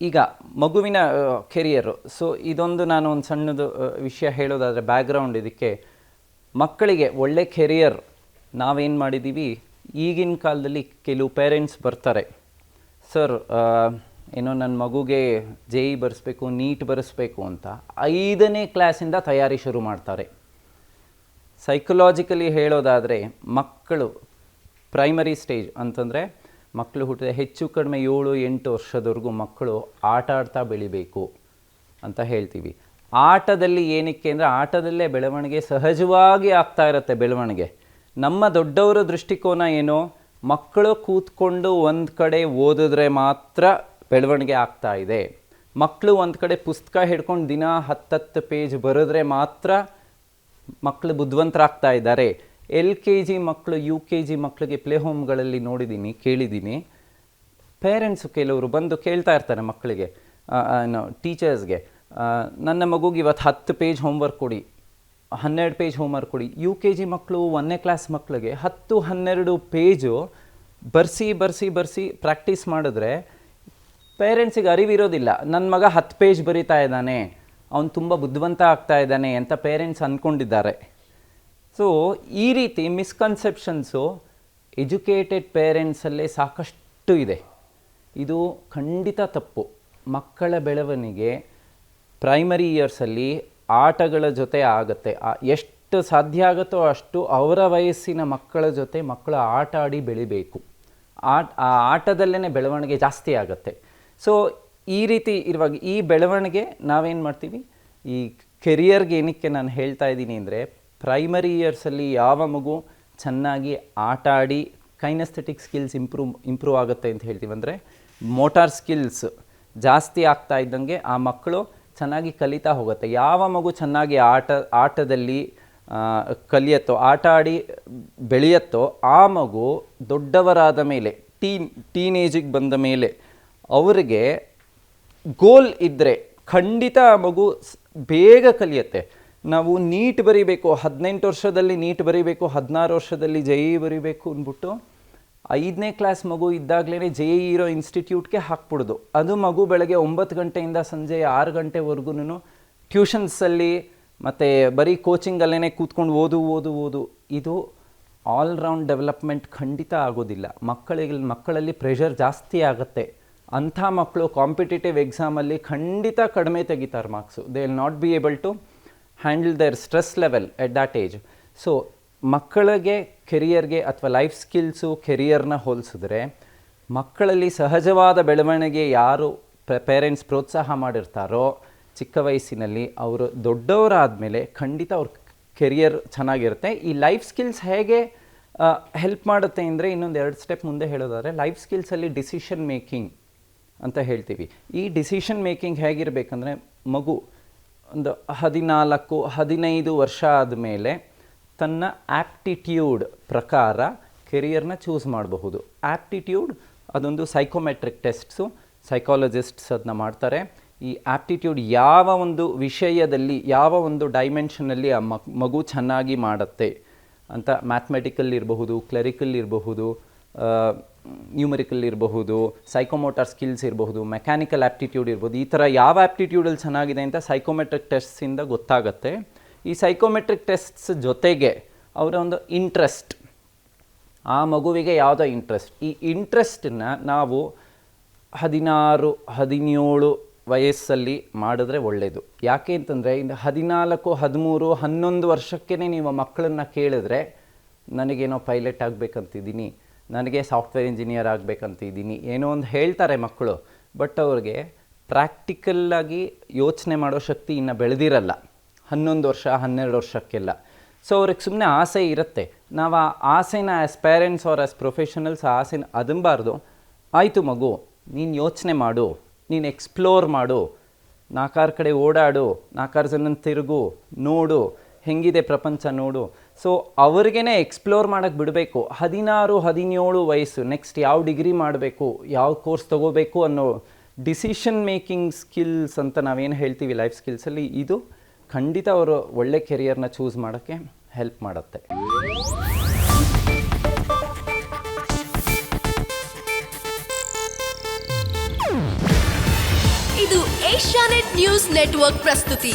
ಈಗ ಮಗುವಿನ career so ಇದೊಂದು ನಾನು ಒಂದು ಸಣ್ಣದು ವಿಷಯ ಹೇಳೋದಾದರೆ ಬ್ಯಾಕ್ಗ್ರೌಂಡ್ ಇದಕ್ಕೆ. ಮಕ್ಕಳಿಗೆ ಒಳ್ಳೆ ಕೆರಿಯರ್ ನಾವೇನು ಮಾಡಿದ್ದೀವಿ ಈಗಿನ ಕಾಲದಲ್ಲಿ ಕೆಲವು ಪೇರೆಂಟ್ಸ್ ಬರ್ತಾರೆ. ಸರ್ ಏನೋ ನನ್ನ ಮಗುಗೆ ಜೆ ಇ ಬರೆಸ್ಬೇಕು, ನೀಟ್ ಬರೆಸ್ಬೇಕು ಅಂತ ಐದನೇ ಕ್ಲಾಸಿಂದ ತಯಾರಿ ಶುರು ಮಾಡ್ತಾರೆ. ಸೈಕಲಾಜಿಕಲಿ ಹೇಳೋದಾದರೆ ಮಕ್ಕಳು ಪ್ರೈಮರಿ ಸ್ಟೇಜ್ ಅಂತಂದರೆ ಮಕ್ಕಳು ಹುಟ್ಟಿದ ಹೆಚ್ಚು ಕಡಿಮೆ ಏಳು, ಎಂಟು ವರ್ಷದವರೆಗೂ ಮಕ್ಕಳು ಆಟ ಆಡ್ತಾ ಬೆಳಿಬೇಕು ಅಂತ ಹೇಳ್ತೀವಿ. ಆಟದಲ್ಲಿ ಏನಕ್ಕೆ ಅಂದರೆ ಆಟದಲ್ಲೇ ಬೆಳವಣಿಗೆ ಸಹಜವಾಗಿ ಆಗ್ತಾ ಇರುತ್ತೆ ಬೆಳವಣಿಗೆ. ನಮ್ಮ ದೊಡ್ಡವರ ದೃಷ್ಟಿಕೋನ ಏನು? ಮಕ್ಕಳು ಕೂತ್ಕೊಂಡು ಒಂದು ಕಡೆ ಓದಿದ್ರೆ ಮಾತ್ರ ಬೆಳವಣಿಗೆ ಆಗ್ತಾ ಇದೆ. ಮಕ್ಕಳು ಒಂದು ಕಡೆ ಪುಸ್ತಕ ಹಿಡ್ಕೊಂಡು ದಿನ ಹತ್ತತ್ತು ಪೇಜ್ ಬರೆದ್ರೆ ಮಾತ್ರ ಮಕ್ಕಳು ಬುದ್ಧಿವಂತರಾಗ್ತಾ ಇದ್ದಾರೆ. ಎಲ್ ಕೆ ಜಿ ಮಕ್ಕಳು, ಯು ಕೆ ಜಿ ಮಕ್ಕಳಿಗೆ ಪ್ಲೇ ಹೋಮ್ಗಳಲ್ಲಿ ನೋಡಿದ್ದೀನಿ, ಕೇಳಿದ್ದೀನಿ. ಪೇರೆಂಟ್ಸು ಕೆಲವರು ಬಂದು ಕೇಳ್ತಾ ಇರ್ತಾರೆ ಮಕ್ಕಳಿಗೆ ಟೀಚರ್ಸ್ಗೆ ನನ್ನ ಮಗುಗೆ ಇವತ್ತು ಹತ್ತು ಪೇಜ್ ಹೋಮ್ವರ್ಕ್ ಕೊಡಿ, ಹನ್ನೆರಡು ಪೇಜ್ ಹೋಮ್ವರ್ಕ್ ಕೊಡಿ. ಯು ಕೆ ಜಿ ಮಕ್ಕಳು ಒಂದನೇ ಕ್ಲಾಸ್ ಮಕ್ಕಳಿಗೆ ಹತ್ತು, ಹನ್ನೆರಡು ಪೇಜು ಬರ್ಸಿ ಬರ್ಸಿ ಬರ್ಸಿ ಪ್ರಾಕ್ಟೀಸ್ ಮಾಡಿದ್ರೆ ಪೇರೆಂಟ್ಸಿಗೆ ಅರಿವಿರೋದಿಲ್ಲ. ನನ್ನ ಮಗ ಹತ್ತು ಪೇಜ್ ಬರಿತಾ ಇದ್ದಾನೆ, ಅವನು ತುಂಬ ಬುದ್ಧಿವಂತ ಆಗ್ತಾ ಇದ್ದಾನೆ ಅಂತ ಪೇರೆಂಟ್ಸ್ ಅಂದ್ಕೊಂಡಿದ್ದಾರೆ ಸೊ ಈ ರೀತಿ ಮಿಸ್ಕನ್ಸೆಪ್ಷನ್ಸು ಎಜುಕೇಟೆಡ್ ಪೇರೆಂಟ್ಸಲ್ಲೇ ಸಾಕಷ್ಟು ಇದೆ. ಇದು ಖಂಡಿತ ತಪ್ಪು. ಮಕ್ಕಳ ಬೆಳವಣಿಗೆ ಪ್ರೈಮರಿ ಇಯರ್ಸಲ್ಲಿ ಆಟಗಳ ಜೊತೆ ಆಗುತ್ತೆ. ಎಷ್ಟು ಸಾಧ್ಯ ಆಗುತ್ತೋ ಅಷ್ಟು ಅವರ ವಯಸ್ಸಿನ ಮಕ್ಕಳ ಜೊತೆ ಮಕ್ಕಳು ಆಟ ಆಡಿ ಬೆಳಿಬೇಕು. ಆಟ, ಆ ಆಟದಲ್ಲೇ ಬೆಳವಣಿಗೆ ಜಾಸ್ತಿ ಆಗುತ್ತೆ. ಸೊ ಈ ರೀತಿ ಇರುವಾಗ ಈ ಬೆಳವಣಿಗೆ ನಾವೇನು ಮಾಡ್ತೀವಿ? ಈ ಕೆರಿಯರ್ಗೆ ಏನಕ್ಕೆ ನಾನು ಹೇಳ್ತಾ ಇದ್ದೀನಿ ಅಂದರೆ ಪ್ರೈಮರಿ ಇಯರ್ಸಲ್ಲಿ ಯಾವ ಮಗು ಚೆನ್ನಾಗಿ ಆಟ ಆಡಿ ಕೈನಸ್ಥೆಟಿಕ್ ಸ್ಕಿಲ್ಸ್ ಇಂಪ್ರೂವ್ ಇಂಪ್ರೂವ್ ಆಗುತ್ತೆ ಅಂತ ಹೇಳ್ತೀವಿ ಅಂದರೆ ಮೋಟಾರ್ ಸ್ಕಿಲ್ಸ್ ಜಾಸ್ತಿ ಆಗ್ತಾ ಇದ್ದಂಗೆ ಆ ಮಕ್ಕಳು ಚೆನ್ನಾಗಿ ಕಲಿತಾ ಹೋಗುತ್ತೆ. ಯಾವ ಮಗು ಚೆನ್ನಾಗಿ ಆಟ, ಆಟದಲ್ಲಿ ಕಲಿಯತ್ತೋ ಆಟ ಆಡಿ ಬೆಳೆಯತ್ತೋ ಆ ಮಗು ದೊಡ್ಡವರಾದ ಮೇಲೆ ಟೀನ್ ಟೀನೇಜಿಗೆ ಬಂದ ಮೇಲೆ ಅವರಿಗೆ ಗೋಲ್ ಇದ್ದರೆ ಖಂಡಿತ ಆ ಮಗು ಬೇಗ ಕಲಿಯುತ್ತೆ. ನಾವು ನೀಟ್ ಬರಿಬೇಕು, ಹದಿನೆಂಟು ವರ್ಷದಲ್ಲಿ ನೀಟ್ ಬರಿಬೇಕು, ಹದಿನಾರು ವರ್ಷದಲ್ಲಿ ಜೆ ಇ ಬರಿಬೇಕು ಅಂದ್ಬಿಟ್ಟು ಐದನೇ ಕ್ಲಾಸ್ ಮಗು ಇದ್ದಾಗಲೇ ಜೆ ಇ ಇರೋ ಇನ್ಸ್ಟಿಟ್ಯೂಟ್ಗೆ ಹಾಕ್ಬಿಡೋದು. ಅದು ಮಗು ಬೆಳಗ್ಗೆ ಒಂಬತ್ತು ಗಂಟೆಯಿಂದ ಸಂಜೆ ಆರು ಗಂಟೆವರೆಗೂ ಟ್ಯೂಷನ್ಸಲ್ಲಿ ಮತ್ತು ಬರೀ ಕೋಚಿಂಗಲ್ಲೇ ಕೂತ್ಕೊಂಡು ಓದು ಓದು ಓದು. ಇದು ಆಲ್ರೌಂಡ್ ಡೆವಲಪ್ಮೆಂಟ್ ಖಂಡಿತ ಆಗೋದಿಲ್ಲ. ಮಕ್ಕಳಿಗೆ, ಮಕ್ಕಳಲ್ಲಿ ಪ್ರೆಷರ್ ಜಾಸ್ತಿ ಆಗುತ್ತೆ. ಅಂಥ ಮಕ್ಕಳು ಕಾಂಪಿಟೇಟಿವ್ ಎಕ್ಸಾಮಲ್ಲಿ ಖಂಡಿತ ಕಡಿಮೆ ತೆಗಿತಾರೆ marks they will not be able to handle their stress level at that age so ಮಕ್ಕಳಿಗೆ ಕೆರಿಯರ್ಗೆ ಅಥವಾ ಲೈಫ್ ಸ್ಕಿಲ್ಸು ಕೆರಿಯರ್ನ ಹೋಲಿಸಿದ್ರೆ, ಮಕ್ಕಳಲ್ಲಿ ಸಹಜವಾದ ಬೆಳವಣಿಗೆ ಯಾರು ಪೇರೆಂಟ್ಸ್ ಪ್ರೋತ್ಸಾಹ ಮಾಡಿರ್ತಾರೋ, ಚಿಕ್ಕ ವಯಸ್ಸಿನಲ್ಲಿ ಅವರು ದೊಡ್ಡವರಾದಮೇಲೆ ಖಂಡಿತ ಅವ್ರ ಕೆರಿಯರ್ ಚೆನ್ನಾಗಿರುತ್ತೆ. ಈ ಲೈಫ್ ಸ್ಕಿಲ್ಸ್ ಹೇಗೆ ಹೆಲ್ಪ್ ಮಾಡುತ್ತೆ ಅಂದರೆ ಇನ್ನೊಂದು ಎರಡು ಸ್ಟೆಪ್ ಮುಂದೆ ಹೇಳೋದಾದರೆ ಲೈಫ್ ಸ್ಕಿಲ್ಸಲ್ಲಿ ಡಿಸಿಷನ್ ಮೇಕಿಂಗ್ ಅಂತ ಹೇಳ್ತೀವಿ. ಈ ಡಿಸಿಷನ್ ಮೇಕಿಂಗ್ ಹೇಗಿರಬೇಕಂದ್ರೆ ಮಗು ಒಂದು ಹದಿನಾಲ್ಕು, ಹದಿನೈದು ವರ್ಷ ಆದಮೇಲೆ ತನ್ನ ಆ್ಯಪ್ಟಿಟ್ಯೂಡ್ ಪ್ರಕಾರ ಕೆರಿಯರ್ನ ಚೂಸ್ ಮಾಡಬಹುದು. ಆ್ಯಪ್ಟಿಟ್ಯೂಡ್ ಅದೊಂದು ಸೈಕೋಮೆಟ್ರಿಕ್ ಟೆಸ್ಟ್ಸು, ಸೈಕಾಲಜಿಸ್ಟ್ಸ್ ಅದನ್ನ ಮಾಡ್ತಾರೆ. ಈ ಆ್ಯಪ್ಟಿಟ್ಯೂಡ್ ಯಾವ ಒಂದು ವಿಷಯದಲ್ಲಿ, ಯಾವ ಒಂದು ಡೈಮೆನ್ಷನಲ್ಲಿ ಆ ಮಗು ಚೆನ್ನಾಗಿ ಮಾಡುತ್ತೆ ಅಂತ ಮ್ಯಾಥಮೆಟಿಕಲ್ ಇರಬಹುದು, ಕ್ಲರಿಕಲ್ ಇರಬಹುದು ನ್ಯೂಮರಿಕಲ್ ಇರಬಹುದು ಸೈಕೋಮೋಟರ್ ಸ್ಕಿಲ್ಸ್ ಇರಬಹುದು ಮೆಕ್ಯಾನಿಕಲ್ ಆ್ಯಪ್ಟಿಟ್ಯೂಡ್ ಇರ್ಬೋದು ಈ ಥರ ಯಾವ ಆ್ಯಪ್ಟಿಟ್ಯೂಡಲ್ಲಿ ಚೆನ್ನಾಗಿದೆ ಅಂತ ಸೈಕೋಮೆಟ್ರಿಕ್ ಟೆಸ್ಟ್ಸಿಂದ ಗೊತ್ತಾಗುತ್ತೆ. ಈ ಸೈಕೋಮೆಟ್ರಿಕ್ ಟೆಸ್ಟ್ಸ್ ಜೊತೆಗೆ ಅವರ ಒಂದು ಇಂಟ್ರೆಸ್ಟ್ ಆ ಮಗುವಿಗೆ ಯಾವುದೋ ಇಂಟ್ರೆಸ್ಟ್ ಈ ಇಂಟ್ರೆಸ್ಟನ್ನ ನಾವು ಹದಿನಾರು, ಹದಿನೇಳು ವಯಸ್ಸಲ್ಲಿ ಮಾಡಿದ್ರೆ ಒಳ್ಳೆಯದು ಯಾಕೆ ಅಂತಂದರೆ, ಇನ್ನು ಹದಿನಾಲ್ಕು, ಹದಿಮೂರು, ಹನ್ನೊಂದು ವರ್ಷಕ್ಕೇ ನೀವು ಮಕ್ಕಳನ್ನ ಕೇಳಿದ್ರೆ, ನನಗೇನೋ ಪೈಲಟ್ ಆಗಬೇಕಂತಿದ್ದೀನಿ ನನಗೆ ಸಾಫ್ಟ್ವೇರ್ ಇಂಜಿನಿಯರ್ ಆಗಬೇಕಂತಿದ್ದೀನಿ ಏನೋ ಒಂದು ಹೇಳ್ತಾರೆ ಮಕ್ಕಳು, ಬಟ್ ಅವ್ರಿಗೆ ಪ್ರಾಕ್ಟಿಕಲ್ಲಾಗಿ ಯೋಚನೆ ಮಾಡೋ ಶಕ್ತಿ ಇನ್ನು ಬೆಳೆದಿರಲ್ಲ. ಹನ್ನೊಂದು ವರ್ಷ, ಹನ್ನೆರಡು ವರ್ಷಕ್ಕೆಲ್ಲ. ಸೊ ಅವ್ರಿಗೆ ಸುಮ್ಮನೆ ಆಸೆ ಇರುತ್ತೆ. ನಾವು ಆ ಆಸೆನ as parents or as professionals ಆ ಆಸೆನ ಅದಂಬಾರ್ದು. ಆಯಿತು ಮಗು, ನೀನು ಯೋಚನೆ ಮಾಡು, ನೀನು ಎಕ್ಸ್ಪ್ಲೋರ್ ಮಾಡು, ನಾಲ್ಕಾರು ಕಡೆ ಓಡಾಡು, ನಾಲ್ಕಾರು ಜನ ತಿರುಗು, ನೋಡು, ಹೆಂಗಿದೆ ಪ್ರಪಂಚ ನೋಡು. ಸೊ ಅವ್ರಿಗೇ ಎಕ್ಸ್ಪ್ಲೋರ್ ಮಾಡೋಕ್ಕೆ ಬಿಡಬೇಕು. ಹದಿನಾರು, ಹದಿನೇಳು ವಯಸ್ಸು ನೆಕ್ಸ್ಟ್ ಯಾವ ಡಿಗ್ರಿ ಮಾಡಬೇಕು, ಯಾವ ಕೋರ್ಸ್ ತೊಗೋಬೇಕು ಅನ್ನೋ ಡಿಸಿಷನ್ ಮೇಕಿಂಗ್ ಸ್ಕಿಲ್ಸ್ ಅಂತ ನಾವೇನು ಹೇಳ್ತೀವಿ ಲೈಫ್ ಸ್ಕಿಲ್ಸಲ್ಲಿ ಇದು ಖಂಡಿತ ಅವರು ಒಳ್ಳೆ ಕೆರಿಯರ್ನ ಚೂಸ್ ಮಾಡೋಕ್ಕೆ ಹೆಲ್ಪ್ ಮಾಡುತ್ತೆ. ಇದು ಏಷ್ಯಾನೆಟ್ ನ್ಯೂಸ್ ನೆಟ್ವರ್ಕ್ ಪ್ರಸ್ತುತಿ.